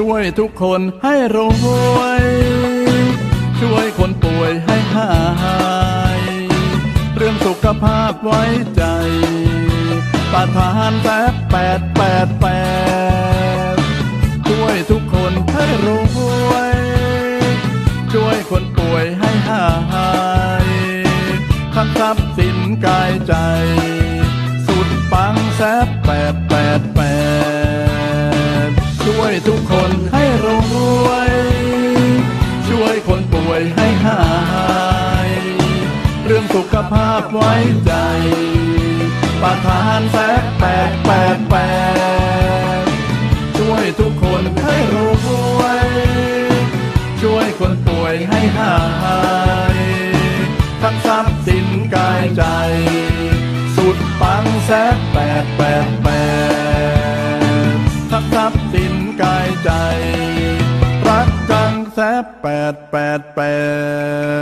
ช่วยทุกคนให้รวย ช่วยคนป่วยให้หาย เรื่องสุขภาพไว้ใจประธานแปดแปดแปดแปดช่วยทุกคนให้รวย ช่วยคนป่วยให้หายทั้งทรัพย์สินกายใจ สุดปังแซบแปดแปดแปดช่วยทุกคน วยให้หาย เรื่องสุขภาพไว้ใจ ประธานแซบแปดแปดแปดช่วยทุกคนให้รวย ช่วยคนป่วยให้หาย ทั้งทรัพย์สินกายใจ สุดปังแซบแปดแปดแปด แปดแปดแปด